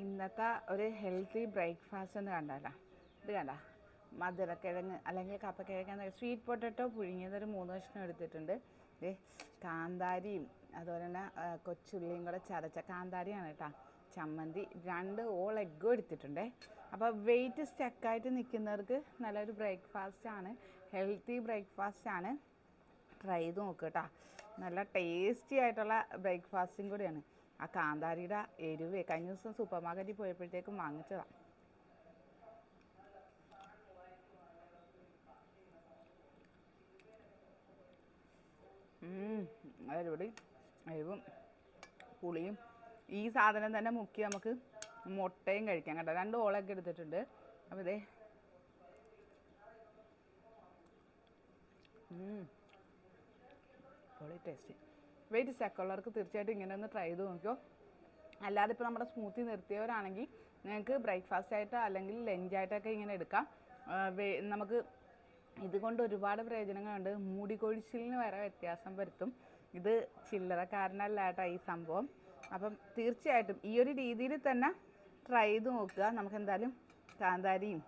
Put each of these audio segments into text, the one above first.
ഇന്നത്തെ ഒരു healthy breakfast എന്ന് കണ്ടാലോ? ഇത് കണ്ട? മധുരക്കിഴങ്ങ് അല്ലെങ്കിൽ കപ്പക്കിഴങ്ങ് എന്നൊക്കെ സ്വീറ്റ് പൊട്ടറ്റോ പുഴുങ്ങിയത് ഒരു മൂന്ന് കഷ്ണം എടുത്തിട്ടുണ്ട്. ദേ കാന്താരിയും അതുപോലെ തന്നെ കൊച്ചുള്ളിയും കൂടെ ചതച്ച കാന്താരിയാണ് കേട്ടോ. ചമ്മന്തി രണ്ട് ഓൾ എഗ്ഗും എടുത്തിട്ടുണ്ടേ. അപ്പോൾ വെയിറ്റ് സ്റ്റക്കായിട്ട് നിൽക്കുന്നവർക്ക് നല്ലൊരു ബ്രേക്ക്ഫാസ്റ്റ് ആണ്. ഹെൽത്തി ബ്രേക്ക്ഫാസ്റ്റ് ആണ്. ട്രൈ ചെയ്ത് നോക്കുക കേട്ടോ. നല്ല ടേസ്റ്റി ആയിട്ടുള്ള ബ്രേക്ക്ഫാസ്റ്റും കൂടിയാണ്. ആ കാന്താരിയുടെ എരിവ് കഴിഞ്ഞ ദിവസം സൂപ്പർ മാർക്കറ്റിൽ പോയപ്പോഴത്തേക്കും വാങ്ങിച്ചതാണ് അതിലൂടെ എരിവും പുളിയും. ഈ സാധനം തന്നെ മുക്കി നമുക്ക് മുട്ടയും കഴിക്കാം കേട്ടോ. രണ്ട് ഓളൊക്കെ എടുത്തിട്ടുണ്ട്. അപ്പോൾ ഇതേ. പൊളി ടേസ്റ്റ് വെയിറ്റ് സ്റ്റക്കുള്ളവർക്ക് തീർച്ചയായിട്ടും ഇങ്ങനെ ഒന്ന് ട്രൈ ചെയ്ത് നോക്കിയോ അല്ലാതെ ഇപ്പോൾ നമ്മുടെ സ്മൂത്തി നിർത്തിയവരാണെങ്കിൽ നിങ്ങൾക്ക് ബ്രേക്ക്ഫാസ്റ്റ് ആയിട്ട് അല്ലെങ്കിൽ ലഞ്ചായിട്ടൊക്കെ ഇങ്ങനെ എടുക്കാം. നമുക്ക് ഇതുകൊണ്ട് ഒരുപാട് പ്രയോജനങ്ങളുണ്ട്. മൂടി കൊഴിച്ചിലിന് വരെ വ്യത്യാസം വരുത്തും. ഇത് ചില്ലറക്കാരനല്ല കേട്ടോ ഈ സംഭവം. അപ്പം തീർച്ചയായിട്ടും ഈ ഒരു രീതിയിൽ തന്നെ ട്രൈ ചെയ്ത് നോക്കുക. നമുക്ക് എന്തായാലും കാന്താരിയും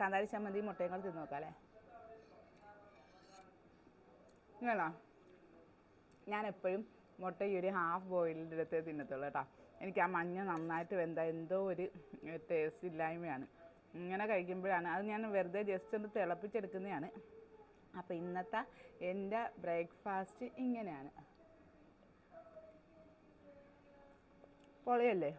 കാന്താരി ചമ്മന്തിയും മുട്ടയും കൂടെ തിന്ന് നോക്കാം അല്ലേ? ഇങ്ങനെയാണോ? ഞാൻ എപ്പോഴും മുട്ട ഈ ഒരു ഹാഫ് ബോയിലിന്റെ അടുത്തേ തിന്നത്തുള്ളൂ കേട്ടോ. എനിക്ക് ആ മഞ്ഞ നന്നായിട്ട് വെന്ത എന്തോ ഒരു ടേസ്റ്റ് ഇല്ലായ്മയാണ്. ഇങ്ങനെ കഴിക്കുമ്പോഴാണ് അത് ഞാൻ വെറുതെ ജസ്റ്റ് ഒന്ന് തിളപ്പിച്ചെടുക്കുന്നതാണ്. അപ്പോൾ ഇന്നത്തെ എന്റെ ബ്രേക്ക്ഫാസ്റ്റ് ഇങ്ങനെയാണ്. പൊളിയല്ലേ.